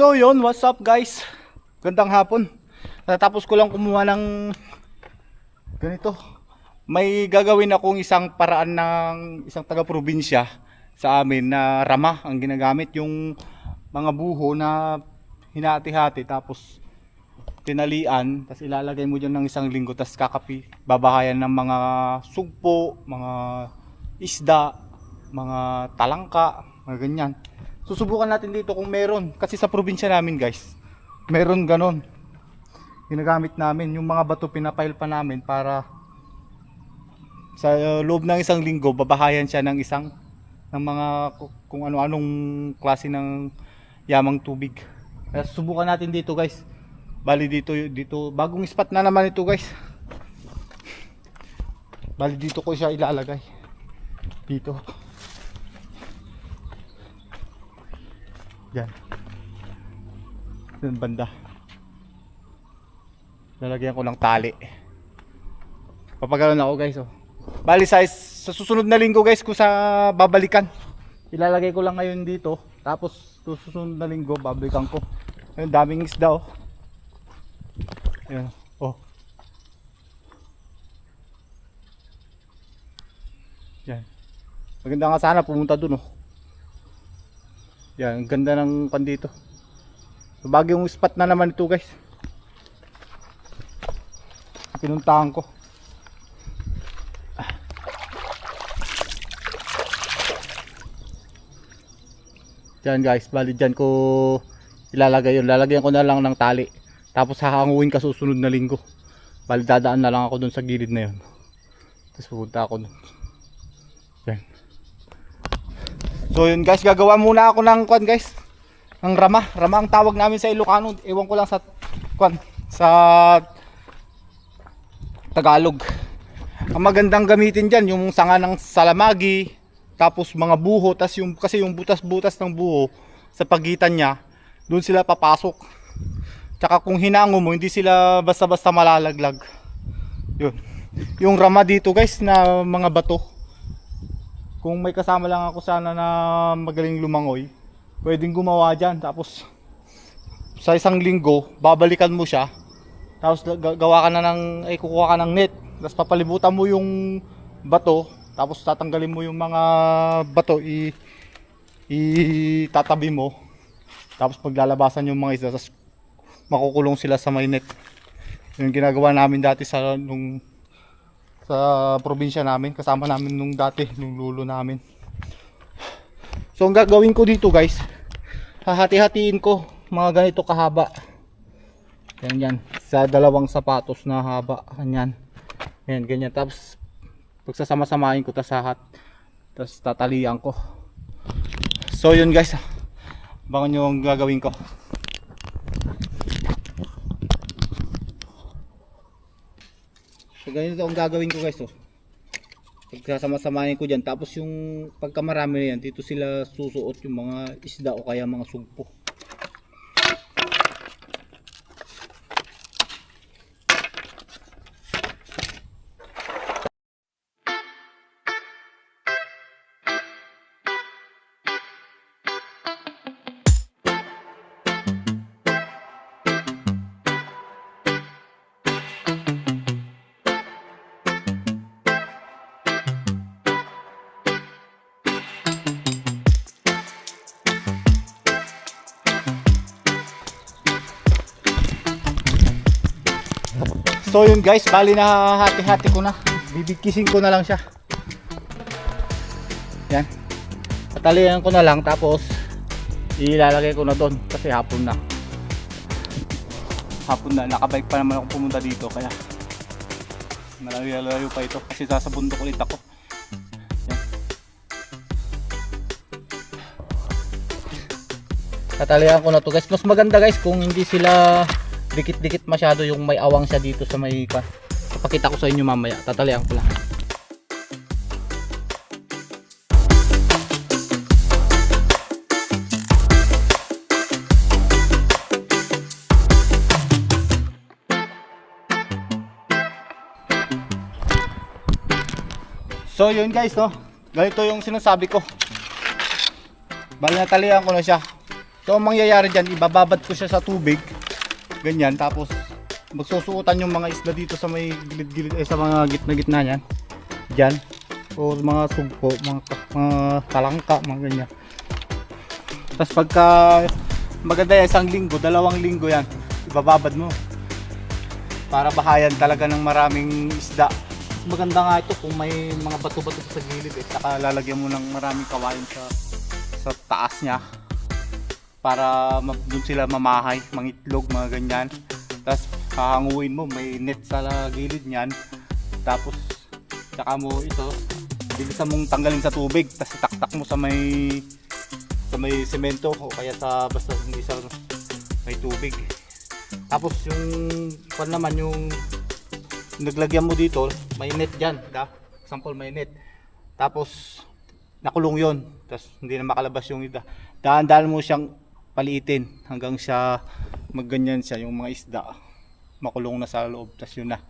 So yun, what's up guys? Gandang hapon. Natapos ko lang kumuha ng ganito. May gagawin akong isang paraan ng isang taga-probinsya sa amin na rama ang ginagamit yung mga buho na hinati-hati tapos tinalian tapos ilalagay mo dyan ng isang linggo tapos kakapi babahayan ng mga sugpo mga isda mga talangka mga ganyan susubukan natin dito kung meron. Kasi sa probinsya namin guys meron ganon. Ginagamit namin. Yung mga bato pinapile pa namin para sa uh, loob ng isang linggo babahayan siya ng isang ng mga ku- kung ano-anong klase ng yamang tubig. Kaya susubukan natin dito guys. Bali dito dito bagong spot na naman ito guys. Bali dito ko siya ilalagay. Dito yan. Yan banda. Lalagyan ko ng tali. Papagano'n ako guys oh. Bali sa, sa susunod na linggo guys kung sa babalikan ilalagay ko lang ngayon dito. Tapos susunod na linggo babalikan ko. Ayun daming isda oh. Ayun oh. Yan. Maganda nga sana pumunta dun oh yan ang ganda ng pan dito bagong spot na naman ito guys pinuntahan ko Diyan guys, bali dyan ko ilalagay yun. Lalagyan ko na lang ng tali. Tapos hahanguin ka susunod na linggo. Bali dadaan na lang ako dun sa gilid na yun. Tapos pupunta ako dun. Yan. So yun guys, gagawa muna ako ng kwan guys. Ng rama. Rama ang tawag namin sa Ilocano. Ewan ko lang sa kwan. Sa Tagalog. Ang magandang gamitin dyan, yung sanga ng salamagi, tapos mga buho, tas yung, kasi yung butas-butas ng buho, sa pagitan niya, doon sila papasok. Tsaka kung hinango mo, hindi sila basta-basta malalaglag. Yun. Yung rama dito guys, na mga bato, kung may kasama lang ako sana na magaling lumangoy, pwedeng gumawa dyan. Tapos, sa isang linggo, babalikan mo siya, tapos ga- gawa ka na ng, ay kukuha ka ng net. Tapos papalibutan mo yung bato. Tapos tatanggalin mo yung mga bato. I, itatabi mo. Tapos paglalabasan yung mga isda. Tapos makukulong sila sa may net. Yung ginagawa namin dati sa nung sa probinsya namin. Kasama namin nung dati, nung lulo namin. So ang gagawin ko dito guys, hahati-hatiin ko mga ganito kahaba. Yan yan. Sa dalawang sapatos na haba. Ganyan. Yan, ganyan. Tapos, pagsasama-samahin ko, tas hahat. Tapos tatalian ko. So, yun guys. Bangon nyo ang gagawin ko. So, ganito ang gagawin ko guys. Oh. Pagsasama-samahin ko dyan. Tapos yung pagkamarami na yan, dito sila susuot yung mga isda o kaya mga sugpo. So yun guys, bali na hati-hati ko na. Bibigkisin ko na lang siya. Yan. Patalian ko na lang tapos ilalagay ko na doon kasi hapon na. Hapon na, nakabike pa naman ako pumunta dito kaya malayo-layo pa ito kasi sa bundok ulit ako. Yan. Tatalian ko na to guys. Mas maganda guys kung hindi sila dikit-dikit masyado yung may awang siya dito sa may. Papakita ko sa inyo mamaya. Tatalian ko lang. So yun guys no. Ganito yung sinasabi ko. Bali natalian ko na siya. So ang mangyayari dyan, ibababad ko siya sa tubig. Ganyan, tapos magsusuotan yung mga isda dito sa may gilid-gilid, eh, sa mga gitna-gitna niyan. Diyan. O mga sugpo, mga, mga talangka, mga ganyan. Tapos pagka maganda yan, isang linggo, dalawang linggo yan, ibababad mo. Para bahayan talaga ng maraming isda. Maganda nga ito kung may mga bato-bato sa gilid eh. Saka lalagyan mo ng maraming kawain sa sa taas niya para dun sila mamahay, mangitlog, mga ganyan. Tapos hahanguin mo, may net sa gilid niyan. Tapos tsaka mo ito, bilisan mong tanggalin sa tubig, tapos itaktak mo sa may sa may semento o kaya sa basta hindi sa may tubig. Tapos yung pan naman yung naglagyan mo dito, may net diyan, da? Example may net. Tapos nakulong 'yon. Tapos hindi na makalabas yung ida. Daan-daan mo siyang paliitin hanggang siya magganyan siya yung mga isda makulong na sa loob tapos yun na.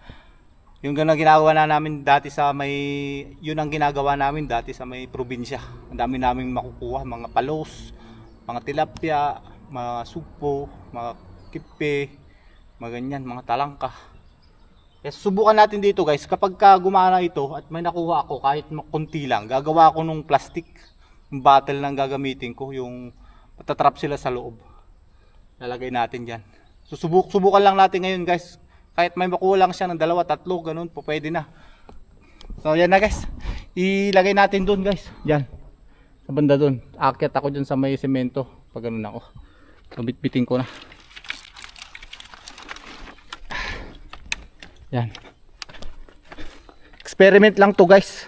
Yung ganang ginagawa na namin dati sa may yun ang ginagawa namin dati sa may probinsya. Ang dami namin makukuha mga palos mga tilapia mga sugpo mga kipe mga ganyan mga talangka. Kaya subukan natin dito guys. Kapag ka gumana ito at may nakuha ako kahit konti lang gagawa ako nung plastic bottle lang gagamitin ko yung matatrap sila sa loob. Lalagay natin dyan. Susubuk subukan lang natin ngayon guys. Kahit may makuha lang siya ng dalawa tatlo ganun po pwede na. So yan na guys. Ilagay natin dun guys. Dyan. Sa banda dun. Aakyat ako dyan sa may semento. Pag ganun ako. So bitbitin ko na. Yan. Experiment lang to guys.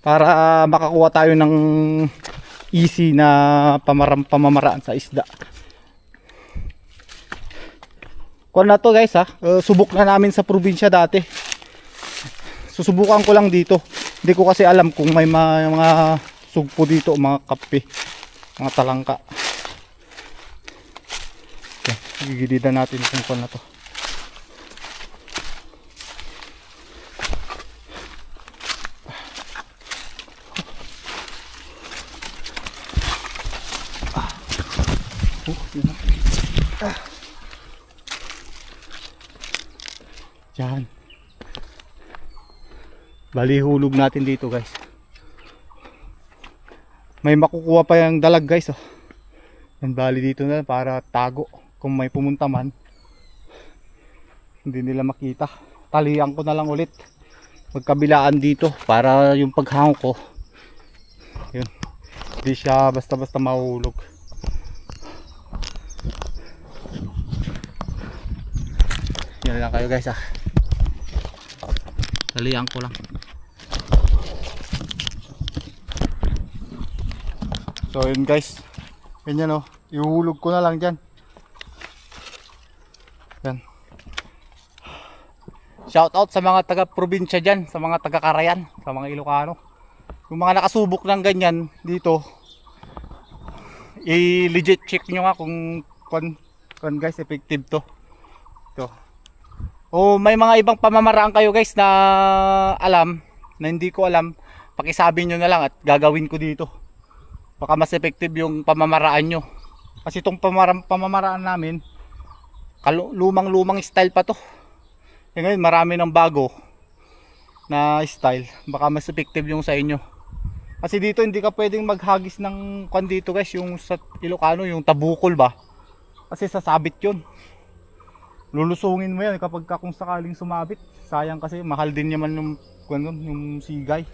Para ah, makakuha tayo ng easy na pamaram, pamamaraan sa isda Kuan na to guys ha. Uh, subok na namin sa probinsya dati. Susubukan ko lang dito. Hindi ko kasi alam kung may mga, mga sugpo dito, mga kape, mga talangka. Okay, gigilidan natin itong kuan na to. Oh, yun na. Yan. Bali hulog natin dito guys. May makukuha pa yung dalag guys oh. Yan bali dito na para tago kung may pumunta man. Hindi nila makita. Talian ko na lang ulit. Magkabilaan dito para yung paghango ko. Yun. Hindi siya basta-basta mahulog. Yan lang kayo guys ah. Talian ko lang. So yun guys. Ganyan oh. Ihulog ko na lang dyan. Yan. Shout out sa mga taga probinsya dyan. Sa mga taga Karayan. Sa mga Ilocano. Yung mga nakasubok ng ganyan dito. I-legit check nyo nga kung kung, kung guys effective to. Ito. O may mga ibang pamamaraan kayo guys na alam, na hindi ko alam, pakisabi nyo na lang at gagawin ko dito. Baka mas effective yung pamamaraan nyo. Kasi itong pamara- pamamaraan namin, lumang-lumang style pa to. E ngayon marami ng bago na style. Baka mas effective yung sa inyo. Kasi dito hindi ka pwedeng maghagis ng kwan dito guys, yung sa Ilocano, yung tabukol ba? Kasi sasabit yun lulusungin mo yan kapag ka kung sakaling sumabit. Sayang kasi mahal din naman yung ganun, yung sigay.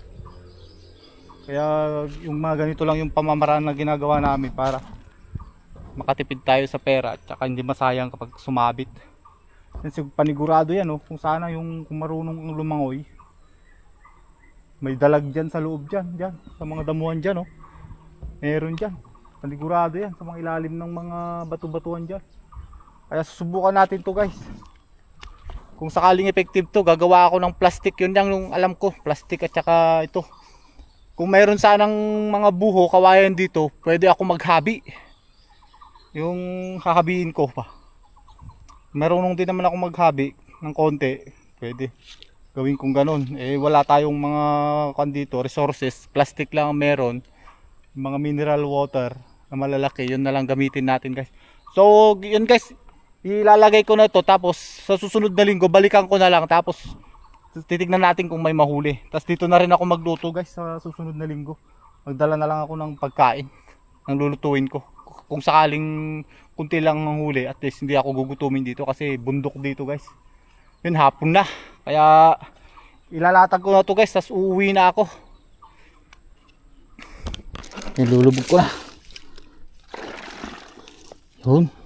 Kaya yung mga ganito lang yung pamamaraan na ginagawa namin para makatipid tayo sa pera at saka hindi masayang kapag sumabit. Kasi panigurado yan oh, kung sana yung kung marunong lumangoy may dalag dyan sa loob dyan, dyan sa mga damuhan dyan oh. meron dyan. Panigurado yan sa mga ilalim ng mga bato-batuhan dyan kaya susubukan natin to guys. Kung sakaling effective to, gagawa ako ng plastic. Yun lang yung alam ko. Plastic at saka ito. Kung mayroon sanang mga buho, kawayan dito, pwede ako maghabi. Yung hahabiin ko pa. Marunong din naman ako maghabi ng konti. Pwede. Gawin kong ganun. Eh wala tayong mga kan resources. Plastic lang ang meron. Mga mineral water. na malalaki. Yun na lang gamitin natin guys. So yun guys, ilalagay ko na to tapos sa susunod na linggo balikan ko na lang tapos titignan natin kung may mahuli. Tapos dito na rin ako magluto guys sa susunod na linggo. Magdala na lang ako ng pagkain ng lulutuin ko. Kung sakaling kunti lang ang huli at least hindi ako gugutumin dito kasi bundok dito guys. Yun hapon na. Kaya ilalatag ko na to guys tapos uuwi na ako. Nilulubog ko na. Yun.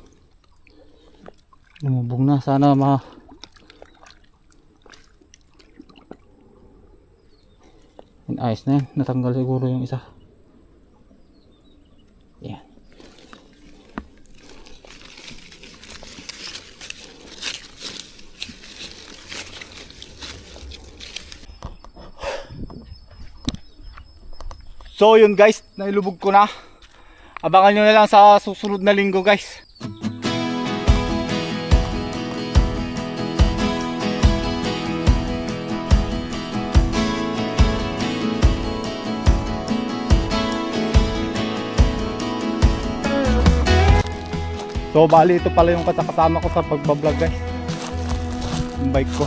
Lumubog na. Sana ma... Yun, ayos na yan. Natanggal siguro yung isa. Yan. So yun guys, nailubog ko na. Abangan nyo na lang sa susunod na linggo guys. So bali ito pala yung kasama ko sa pagbablog guys. Yung bike ko.